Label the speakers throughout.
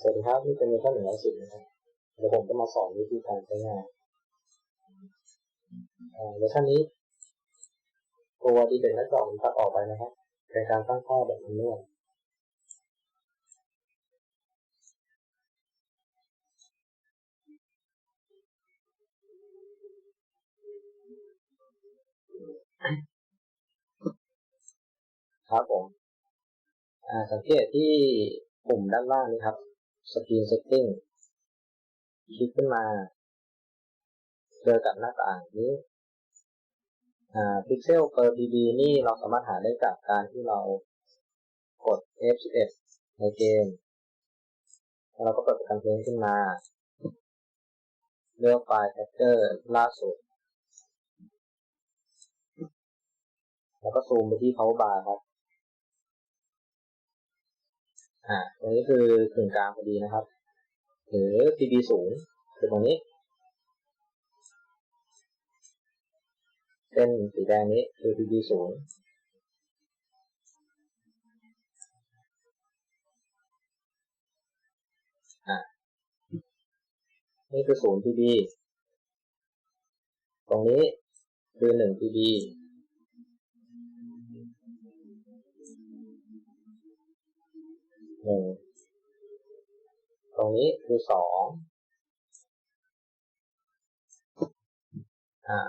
Speaker 1: สวัสดีครับนี่เป็นเวอร์ชันหนึ่งร้อยสิบนะครับเดี๋ยวผมจะมาสอนวิธีการใช้งานอ่าเวอร์ชันนี้ตัวดีเด่นหน้าจอผมตัดออกไปนะครับเป็นการตั้งค่าแบบนนวลครับผมอ่าสังเกตที่ปุ่มด้านล่างนี้ครับ Screen Setting คลิกขึ้นมาเจอกับหน้าต่างนี้อ่า Pixel per pb นี่เราสามารถหาได้จากการที่เรากด F11 ในเกม แล้วเราก็เปิดโปรแกรมเพลงขึ้นมา เลือกไฟล์ Tracker ล่าสุด แล้วก็ซูมไปที่ power bar ครับ อ่าตรงนี้คือกึ่งกลางพอดีนะครับ หรือ PB ศูนย์คือตรงนี้ เส้นสีแดงนี้คือ PB ศูนย์อ่านี่คือศูนย์ PB ตรงนี้คือหนึ่ง PB หนึ่งตรงนี้คือสองอ่า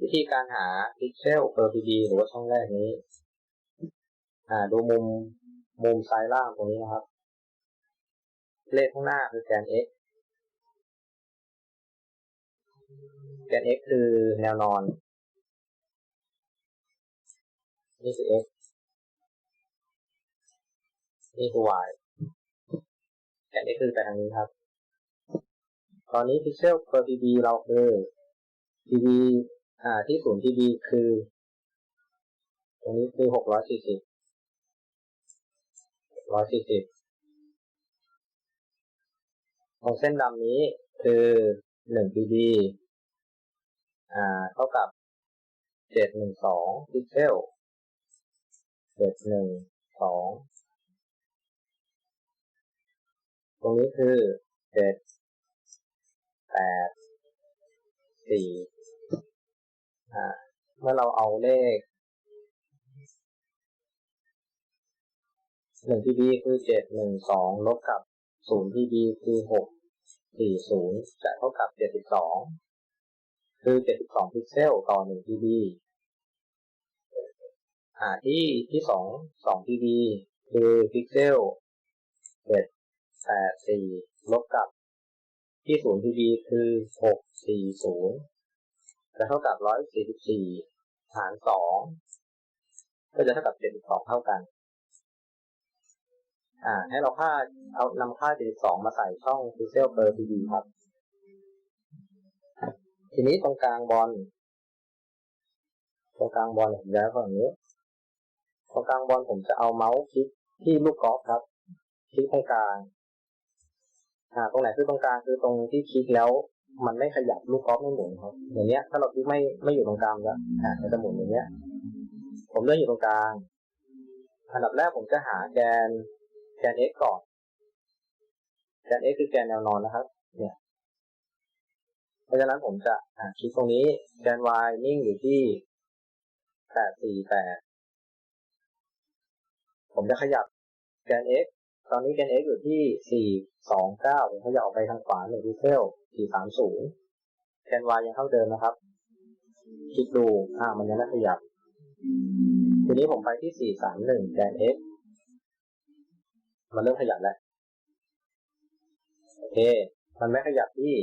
Speaker 1: วิธีการหาพิกเซล per pb หรือว่าช่องแรกนี้ อ่า ดูมุมมุมซ้ายล่างตรงนี้นะครับ เลขข้างหน้าคือแกน x แกน x คือแนวนอนนี่คือ x นี่คือ y แกน x คือไปทางนี้ครับ ตอนนี้พิกเซล per pb เราคือ pb อ่าที่ศูนย์ pb คือ ตรงนี้คือหกร้อยสี่สิบร้อยสี่สิบตรงเส้นดำนี้คือหนึ่ง pb อ่า เท่ากับเจ็ดหนึ่งสองพิกเซลเจ็ดหนึ่งสอง รงนี้คือเจ็ดแปดสี่อ่าเมื่อเราเอาเลขหนึ่ง pb คือเจ็ดหนึ่งสองลบกับศูนย์ pb คือหกสี่ศูนย์จะเท่ากับเจ็ดสิบสองคือเจ็ดสิบสองพิกเซลต่อหนึ่ง pb อ่าที่ที่สองสอง pb คือพิกเซลเจ็ด แปดสี่ลบกับที่ศูนย์ pb คือหกสี่ศูนย์จะเท่ากับร้อยสี่สิบสี่หารสองก็จะเท่ากับเจ็ดสิบสองเท่ากัน อ่า ให้เราค่าเอานำค่าเจ็ดสิบสองมาใส่ช่องพิเซล per pb ครับ ทีนี้ตรงกลางบอลตรงกลางบอลผมย้ายฝั่งนี้ตรงกลางบอลผมจะเอาเมาส์คลิกที่ลูกกอล์ฟครับ คลิกตรงกลาง อ่าตรงไหนคือตรงกลางคือตรงที่คลิกแล้ว มันไม่ขยับลูกกอล์ฟไม่หมุนครับอย่างเนี้ย ถ้าเราคลิกไม่ไม่อยู่ตรงกลางแล้วอ่ามันจะหมุนอย่างเนี้ย ผมเลือกอยู่ตรงกลาง อันดับแรกผมจะหาแกนแกน x ก่อน แกน x คือแกนแนวนอนนะครับ เนี่ย เพราะฉะนั้นผมจะอ่าคลิกตรงนี้แกน y นิ่งอยู่ที่แปดสี่แปดผมจะขยับแกน x ตอนนี้แกน x อยู่ที่สี่สองเก้าผมขยับออกไปทางขวาหนึ่งพิกเซลสี่สามศูนย์แกน y ยังเท่าเดิมนะครับ คลิกดูอ่ามันยังไม่ขยับ ทีนี้ผมไปที่สี่สามหนึ่งแกน x มันเริ่มขยับแล้ว โอเค มันไม่ขยับที่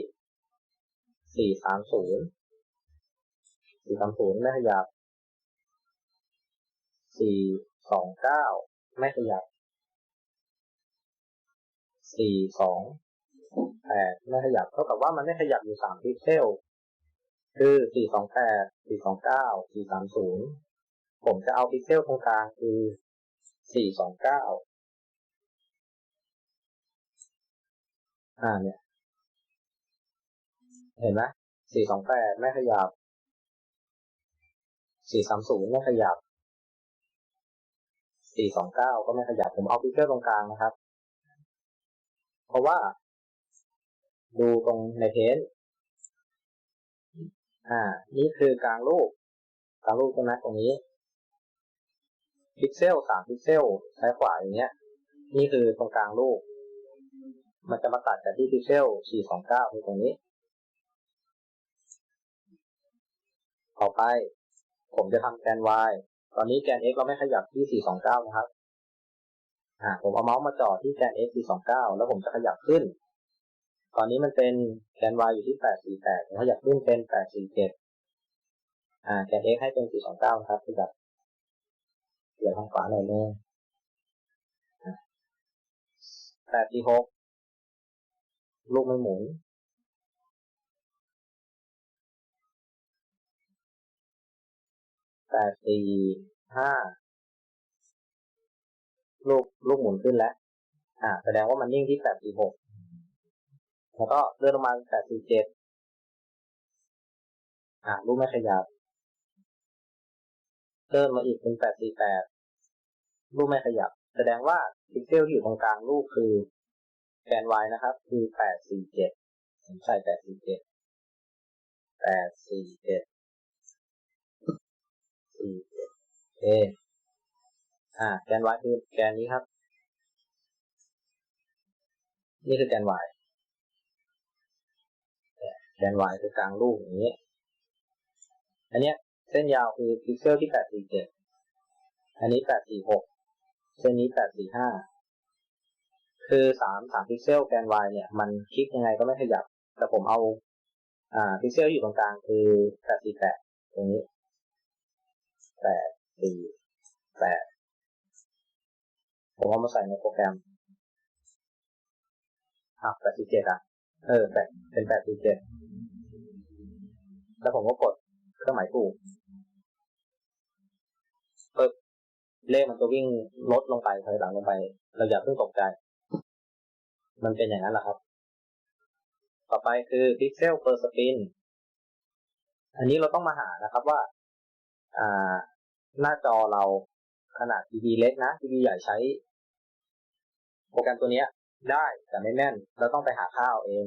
Speaker 1: สี่สามศูนย์สี่สามศูนย์ไม่ขยับสี่สองเก้าไม่ขยับ สี่สองแปดไม่ขยับเท่ากับว่ามันไม่ขยับอยู่สามพิกเซลคือสี่สองแปดสี่สองเก้าสี่สามศูนย์ผมจะเอาพิกเซลตรงกลางคือสี่สองเก้าอ่าเนี่ย เห็นไหมสี่สองแปดไม่ขยับสี่สามศูนย์ไม่ขยับสี่สองเก้าก็ไม่ขยับผมเอาพิกเซลตรงกลางนะครับ เพราะว่า ดูตรงในเพนอ่า นี่คือกลางรูปกลางรูปใช่ไหมตรงนี้ พิกเซลสามพิกเซลซ้ายขวาอย่างเงี้ย นี่คือตรงกลางรูป มันจะมาตัดกับที่พิกเซลสี่สองเก้าคือตรงนี้ ต่อไป ผมจะทำแกน y ตอนนี้แกน x เราไม่ขยับที่429นะครับ อ่าผมเอาเมาส์มาจ่อที่แกน x 429แล้วผมจะขยับขึ้น ตอนนี้มันเป็นแกน y อยู่ที่848ผมขยับขึ้นเป็น847อ่าแกน x ให้เป็น429ครับขยับเหลือทางขวาหน่อยนึง846ลูกไม่หมุนแปดสี่ห้า ลูกลูกหมุนขึ้นแล้ว อ่า แสดงว่ามันนิ่งที่แปดสี่หกแล้วก็เลื่อนลงมาแปดสี่เจ็ดอ่าลูกไม่ขยับเลื่อนมาอีกเป็นแปดสี่แปดลูกไม่ขยับ แสดงว่าพิกเซลที่อยู่ตรงกลางลูกคือแกน y นะครับ คือแปดสี่เจ็ดผมใส่แปดสี่เจ็ดแปดสี่เจ็ดสี่เอ อ่า แกน y คือแกนนี้ครับ นี่คือแกน y แกน y คือกลางลูกอย่างนี้ อันเนี้ยเส้นยาวคือพิกเซลที่แปดสี่เจ็ดอันนี้แปดสี่หกเส้นนี้แปดสี่ห้าคือสามสามพิกเซลแกน y เนี่ย มันคลิกยังไงก็ไม่ขยับ แต่ผมเอา อ่า พิกเซลอยู่ตรงกลางคือแปดสี่แปดตรงนี้แปดสี่แปด ผมเอามาใส่ในโปรแกรมอะแปดสี่เจ็ดอะ เออแปดเป็นแปดสี่เจ็ดแล้วผมก็กดเครื่องหมายถูกปึ๊บเลขมันจะวิ่งลดลงไปถอยหลังลงไป เราอย่าเพิ่งตกใจ มันเป็นอย่างนั้นแหละครับ ต่อไปคือ pixel per spin อันนี้เราต้องมาหานะครับว่า อ่า หน้าจอเรา ขนาดทีวีเล็กนะทีวีใหญ่ใช้ โปรแกรมตัวนี้ได้แต่ไม่แม่นเราต้องไปหาค่าเอาเอง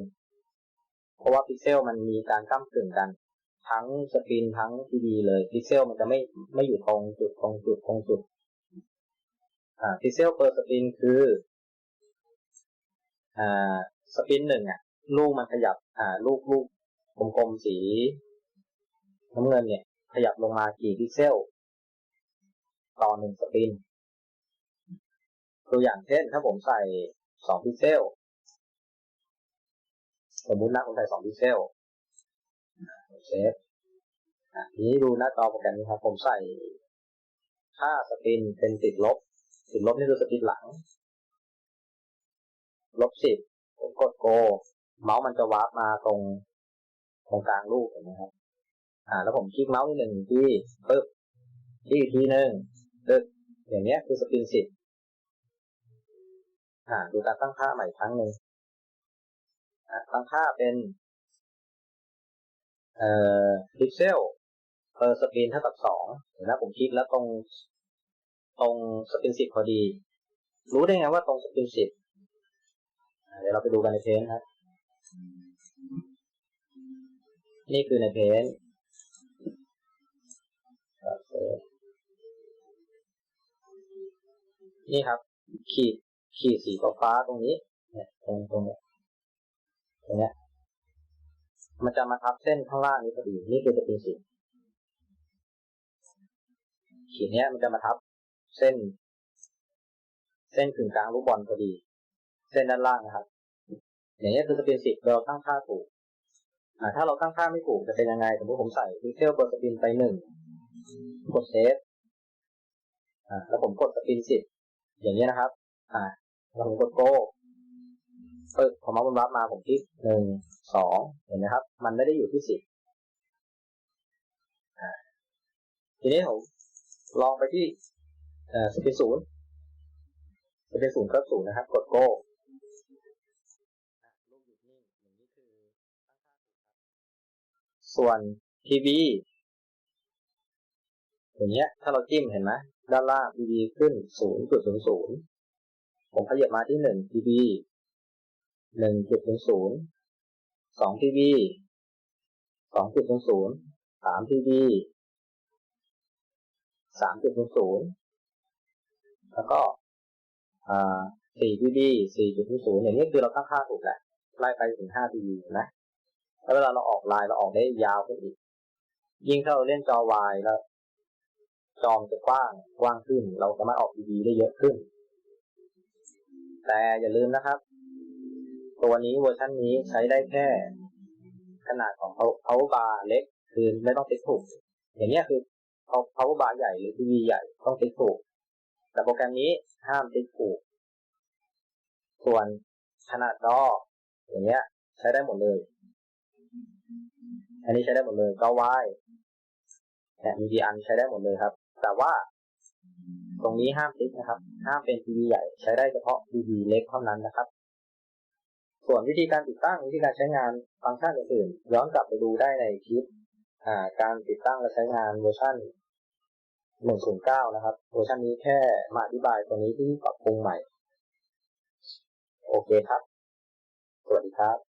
Speaker 1: เพราะว่าพิกเซลมันมีการก้ากึ่งกัน ทั้งสกรีนทั้งทีวีเลยพิกเซลมันจะไม่ไม่อยู่ตรงจุดตรงจุดตรงจุดอ่าพิกเซลเปอร์สกรีนคืออ่าสปินหนึ่งอะลูกมันขยับ อ่า ลูกลูกกลมๆสีน้ำเงินเนี่ย ขยับลงมากี่พิกเซล ต่อหนึ่งสปิน ตัวอย่างเช่น ถ้าผมใส่สองพิกเซล สมมุตินะผมใส่สองพิกเซลเซฟทีนี้ดูหน้าจอโปรแกรมนี้ครับ ผมใส่ค่าสปินเป็นติดลบ ติดลบนี่คือสปินหลัง ลบสิบผมกดโก เมาส์มันจะวาร์ปมาตรงตรงกลางรูปเห็นไหมครับ อ่า แล้วผมคลิกเมาส์นิดหนึ่งที่ปึ๊บที่อีกทีหนึ่ง ปึ๊บอย่างเนี้ยคือสปินสิบอ่าดูการตั้งค่าใหม่ครั้งหนึ่งอ่าตั้งค่าเป็นเอ่อพิกเซลเพอร์สปินเท่ากับสองเห็นไหมผมคลิกแล้วตรงตรงสปินสิบพอดี รู้ได้ไงว่าตรงสปินสิบเดี๋ยวเราไปดูกันในเพนครับนี่คือในเพน นี่ครับ ขีดขีดสีฟ้าตรงนี้เนี่ยตรงตรงเนี้ยตรงเนี้ย มันจะมาทับเส้นข้างล่างนี้พอดีนี่คือจะเป็นสีขีดเนี้ยมันจะมาทับเส้น เส้นขึงกลางลูกบอลพอดี เส้นด้านล่างนะครับ อย่างนี้คือจะเป็นสิบเราตั้งค่าถูกอ่าถ้าเราตั้งค่าไม่ถูกจะเป็นยังไงสมมติผมใส่พิกเซลเบอร์สปินไปหนึ่งกดเซฟอ่าแล้วผมกดสปินสิบ อย่างนี้นะครับ อ่าแล้วผมกดโก้ปึ๊บพอมาบนรับมาผมคลิกหนึ่งสองเห็นไหมครับ มันไม่ได้อยู่ที่สิบทีนี้ผมลองไปที่เปนศูนย์สปินศูนย์เพิ่มศูนย์นะครับ กดโก้ส่วนทีวี อย่างเงี้ย ถ้าเราจิ้มเห็นไหมด้านล่างทีวีขึ้น 0.00 ผมขยับมาที่1ทีวีหนึ่งจุดศูนย์ศูนย์สองทีวีสองจุดศูนย์ศูนย์สามทีวีสามจุดศูนย์ศูนย์แล้วก็อ่าสี่ทีวีสี่จุดศูนย์ศูนย์อย่างนี้คือเราตั้งค่าถูกแหละ ไล่ไปถึงห้าทีวีนะ แล้วเวลาเราออกไลน์เราออกได้ยาวขึ้นอีก ยิ่งถ้าเราเล่นจอวายแล้ว จอมจะกว้างกว้างขึ้น เราสามารถออกทีวีได้เยอะขึ้น แต่อย่าลืมนะครับ ตัวนี้เวอร์ชันนี้ใช้ได้แค่ ขนาดของ power bar เล็ก คือไม่ต้องติ๊กถูก อย่างนี้คือ power bar ใหญ่หรือทีวีใหญ่ต้องติ๊กถูก แต่โปรแกรมนี้ห้ามติ๊กถูก ส่วนขนาดจออย่างเงี้ย ใช้ได้หมดเลย อันนี้ใช้ได้หมดเลยจอวายเนี่ยมีดีอันใช้ได้หมดเลยครับ แต่ว่า ตรงนี้ห้ามติ๊กนะครับ ห้ามเป็นทีวีใหญ่ใช้ได้เฉพาะทีวีเล็กเท่านั้นนะครับ ส่วนวิธีการติดตั้งวิธีการใช้งานฟังก์ชันอื่นๆย้อนกลับไปดูได้ในคลิปการติดตั้งและใช้งานเวอร์ชัน109 นะครับ เวอร์ชันนี้แค่มาอธิบายตัวนี้ที่ปรับปรุงใหม่ โอเคครับ สวัสดีครับ